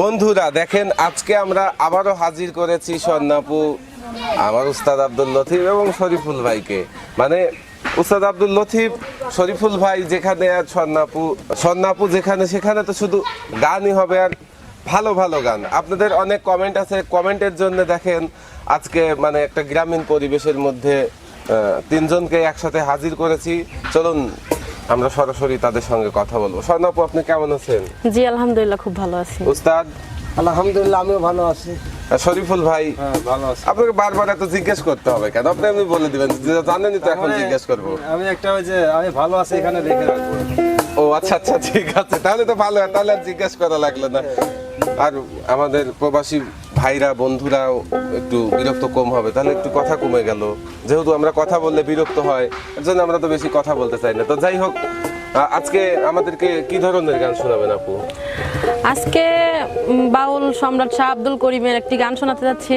বন্ধুরা, দেখেন আজকে আমরা আবারও হাজির করেছি স্বর্ণাপু, আমার উস্তাদ আব্দুল লতিফ এবং শরীফুল ভাইকে। মানে উস্তাদ আব্দুল লতিফ, শরীফুল ভাই যেখানে আর স্বর্ণাপু স্বর্ণাপু যেখানে, সেখানে তো শুধু গানই হবে আর ভালো ভালো গান। আপনাদের অনেক কমেন্ট আছে কমেন্টের জন্য দেখেন আজকে মানে একটা গ্রামীণ পরিবেশের মধ্যে তিনজনকে একসাথে হাজির করেছি। চলুন আমরা সরাসরি তাদের সঙ্গে কথা বলব। স্বর্ণাপু আপনি কেমন আছেন? জি আলহামদুলিল্লাহ খুব ভালো আছি। উস্তাদ? আলহামদুলিল্লাহ আমিও ভালো আছি। শরীফুল ভাই হ্যাঁ ভালো আছি। আপনাকে বারবার এত জিজ্ঞেস করতে হবে কেন? আপনি এমনি বলে দিবেন জানেনই তো এখন জিজ্ঞেস করব। আমি একটা ওই যে আমি ভালো আছি এখানে রেখে রাখব। ও আচ্ছা আচ্ছা ঠিক আছে। তাহলে তো ভালো তাহলে আর জিজ্ঞেস করা লাগল না। আর আমাদের প্রবাসী ভাইরা বন্ধুরাও একটু বিরক্ত কম হবে। তাহলে একটু কথা কমে গেল। যেহেতু আমরা কথা বললে বিরক্ত হয় এর জন্য আমরা তো বেশি কথা বলতে চাই না। তো যাই হোক আজকে আমাদেরকে কি ধরনের গান শোনাবেন আপু? আজকে বাউল সম্রাট শাহ আব্দুল করিমের একটি গান শোনাতে যাচ্ছি।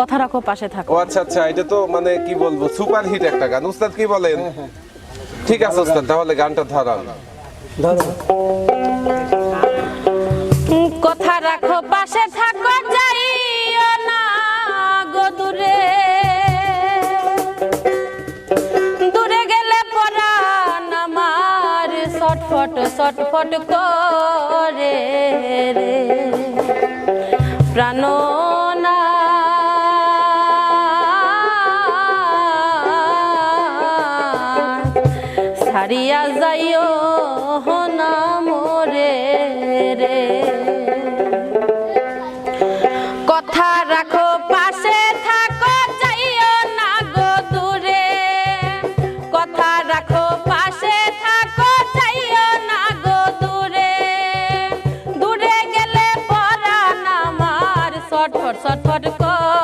কথা রাখো পাশে থাকো। ও আচ্ছা আচ্ছা এটা তো মানে কি বলব সুপার হিট একটা গান। উস্তাদ কি বলেন? ঠিক আছে উস্তাদ তাহলে গানটা ধরান। ধরো। কথা রাখো পাশে থাকো ছটফট করে রে। প্রাণনা সারিয়া যাইও ছটফট ছটফট করে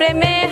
তোমার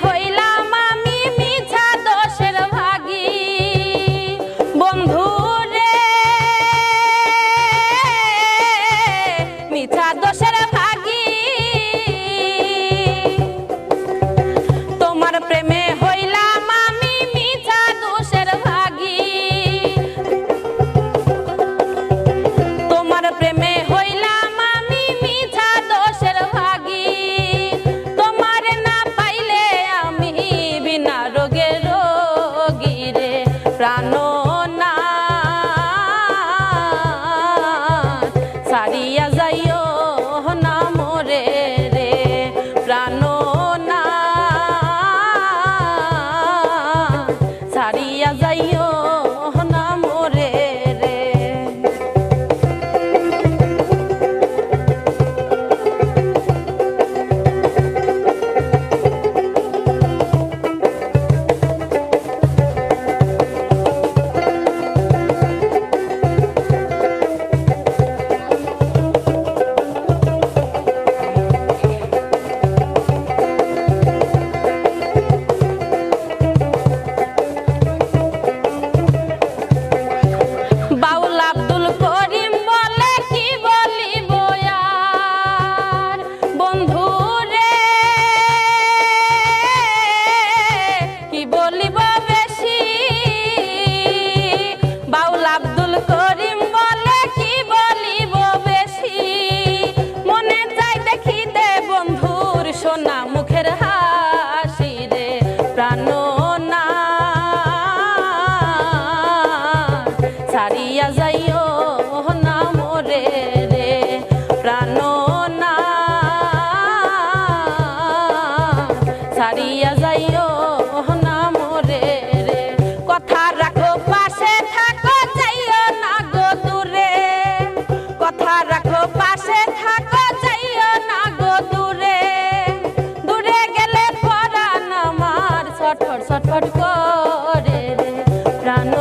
ছটফট ছটফট করে রে প্রাণ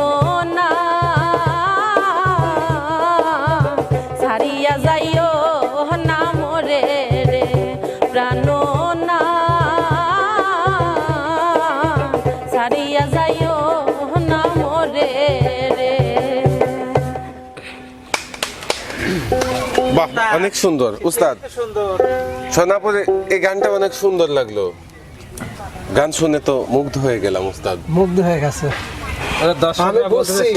না। সারিয়া যাইও না মরে রে প্রাণ না। সারিয়া যাইও না মরে রে। বাহ অনেক সুন্দর। উস্তাদ সোনাপুরে এই গানটা অনেক সুন্দর লাগল। গান শুনে তো মুগ্ধ হয়ে গেলাম উস্তাদ। মুগ্ধ হয়ে গেছে। আমি বুঝছি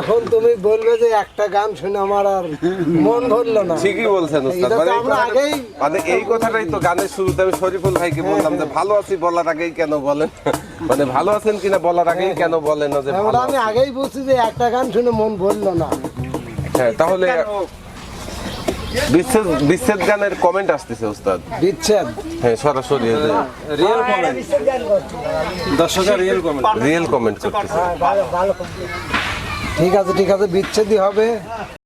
এখন তুমি বলবে যে একটা গান শুনে আমার আর মন ভরলো না। ঠিকই বলছেন উস্তাদ। মানে আগেই- মানে এই কথাটাই তো গানের শুরুতে আমি শরীফুল ভাইকে বললাম যে ভালো আছি বলার আগেই কেন বলেন? মানে ভালো আছেন কিনা বলার আগেই কেন বলেন না যে আমি আগেই বুঝছি যে একটা গান শুনে মন ভরলো না। হ্যাঁ তাহলে বিচ্ছেদ বিচ্ছেদ গানের কমেন্ট আসতেছে উস্তাদ। বিচ্ছেদ? হ্যাঁ সরাসরি রিয়েল কমেন্ট দর্শকের রিয়েল কমেন্ট রিয়েল কমেন্ট করতেছে। ঠিক আছে ঠিক আছে বিচ্ছেদই হবে।